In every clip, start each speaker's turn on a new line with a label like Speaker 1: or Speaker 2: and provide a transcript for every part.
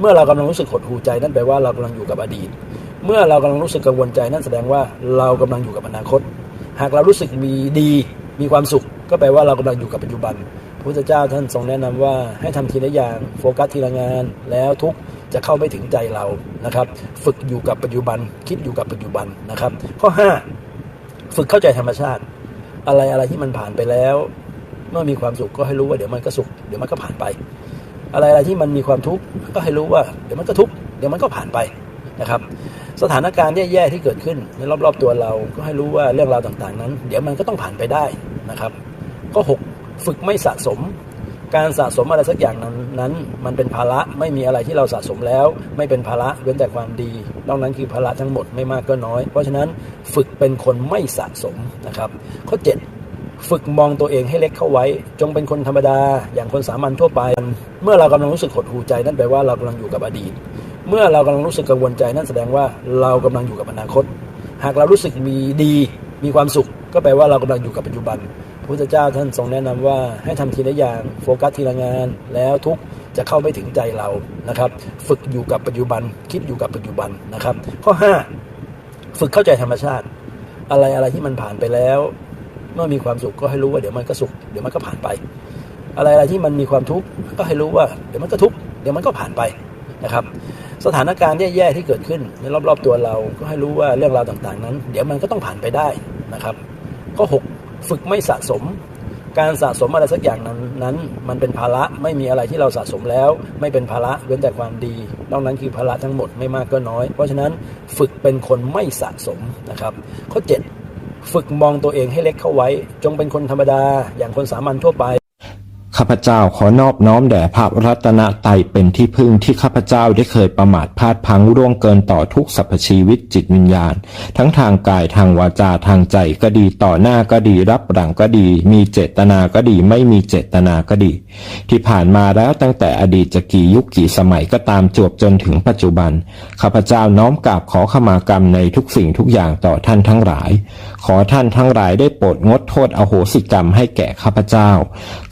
Speaker 1: เมื่อเรากำลังรู้สึกหดหูใจนั่นแปลว่าเรากำลังอยู่กับอดีต เมื่อเรากำลังรู้สึกกังวลใจนั่นแสดงว่าเรากำลังอยู่กับอนาคต หากเรารู้สึกมีดีมีความสุข ก็แปลว่าเรากำลังอยู่กับปัจจุบันพระพุทธเจ้าท่านทรงแนะนำว่าให้ทำทีละอย่างโฟกัสทีละงาน แล้วทุกจะเข้าไม่ถึงใจเรานะครับ ฝึกอยู่กับปัจจุบันคิดอยู่กับปัจจุบันนะครับ ข้อ 5 ฝึกเข้าใจธรรมชาติ อะไรอะไรที่มันผ่านไปแล้ว เมื่อมีความสุขก็ให้รู้ว่าเดี๋ยวมันก็สุขเดี๋ยวมันก็ผ่านไป อะไรอะไรที่มันมีความทุกข์ก็ให้รู้ว่าเดี๋ยวมันก็ทุกข์เดี๋ยวมันก็ผ่านไปนะครับ สถานการณ์แย่ๆที่เกิดขึ้นในรอบๆตัวเราก็ให้รู้ว่าเรื่องราวต่างๆ นั้น เดี๋ยวมันก็ต้องผ่านไปได้นะครับข้อ6ฝึกไม่สะสม การสะสมอะไรสักอย่างนั้นนั้น มันเป็นภาระไม่มีอะไรที่เราสะสมแล้ว ไม่เป็นภาระเว้นแต่ความดีนอกนั้นคือภาระทั้งหมดไม่มากก็น้อย เพราะฉะนั้นฝึกเป็นคนไม่สะสมนะครับ ข้อ 7 ฝึกมองตัวเองให้เล็กเข้าไว้ จงเป็นคนธรรมดา อย่างคนสามัญทั่วไป เมื่อเรากำลังรู้สึกหดหูใจนั่นแปลว่าเรากำลังอยู่กับอดีต เมื่อเรากำลังรู้สึกกังวลใจนั่นแสดงว่าเรากำลังอยู่กับอนาคต หากเรารู้สึกมีดี มีความสุข ก็แปลว่าเรากำลังอยู่กับปัจจุบันพระพุทธเจ้าท่านทรงแนะนำว่าให้ทำทีละอย่างโฟกัสทีละงาน แล้วทุกจะเข้าไม่ถึงใจเรานะครับ ฝึกอยู่กับปัจจุบัน คิดอยู่กับปัจจุบันนะครับ ข้อ 5 ฝึกเข้าใจธรรมชาติ อะไรอะไรที่มันผ่านไปแล้ว มื่อมีความสุขก็ให้รู้ว่าเดี๋ยวมันก็สุขเดี๋ยวมันก็ผ่านไป อะไรอะไรที่มันมีความทุกข์ก็ให้รู้ว่าเดี๋ยวมันก็ทุกข์เดี๋ยวมันก็ผ่านไปนะครับ สถานการณ์แย่ๆที่เกิดขึ้นในรอบๆตัวเราก็ให้รู้ว่าเรื่องราวต่างๆนั้น เดี๋ยวมันก็ต้องผ่านไปได้นะครับข้อ6ฝึกไม่สะสม การสะสมอะไรสักอย่างนั้นนั้น มันเป็นภาระไม่มีอะไรที่เราสะสมแล้ว ไม่เป็นภาระเว้นแต่ความดี นอกนั้นคือภาระทั้งหมดไม่มากก็น้อย เพราะฉะนั้นฝึกเป็นคนไม่สะสมนะครับ ข้อ 7 ฝึกมองตัวเองให้เล็กเข้าไว้ จงเป็นคนธรรมดา อย่างคนสามัญทั่วไป
Speaker 2: ข้าพเจ้าขอนอบน้อมแด่พระรัตนตรัยเป็นที่พึ่งที่ข้าพเจ้าได้เคยประมาทพลาดพังร่วงเกินต่อทุกสรรพชีวิตจิตวิญญาณ ทั้งทางกายทางวาจาทางใจก็ดีต่อหน้าก็ดีรับหลังก็ดี มีเจตนาก็ดีไม่มีเจตนาก็ดี ที่ผ่านมาแล้วตั้งแต่อดีตจะกี่ยุคกี่สมัยก็ตามจวบจนถึงปัจจุบันข้าพเจ้าน้อมกราบขอขมากรรมในทุกสิ่งทุกอย่างต่อท่านทั้งหลาย ขอท่านทั้งหลายได้โปรดงดโทษอโหสิกรรมให้แก่ข้าพเจ้า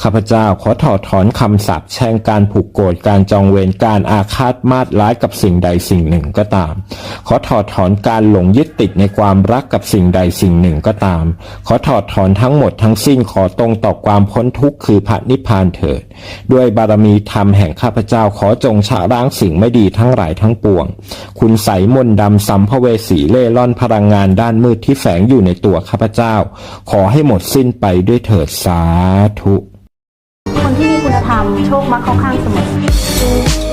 Speaker 2: ข้าพเจ้าขอถอดถอนคำสาปแช่งการผูกโกรธการจองเวรการอาฆาตมาดร้ายกับสิ่งใดสิ่งหนึ่งก็ตาม ขอถอดถอนการหลงยึดติดในความรักกับสิ่งใดสิ่งหนึ่งก็ตาม ขอถอดถอนทั้งหมดทั้งสิ้นขอตรงต่อความพ้นทุกข์คือพระนิพพานเถิด ด้วยบารมีธรรมแห่งข้าพเจ้าขอจงชะล้างสิ่งไม่ดีทั้งหลายทั้งปวง คุณใสยมนดำสัมภเวสีเล่ร่อนพลังงานด้านมืดที่แฝงอยู่ในตัวข้าพเจ้า ขอให้หมดสิ้นไปด้วยเถิดสาธุ
Speaker 3: คุณธรรม โชคมักเข้าข้างเสมอ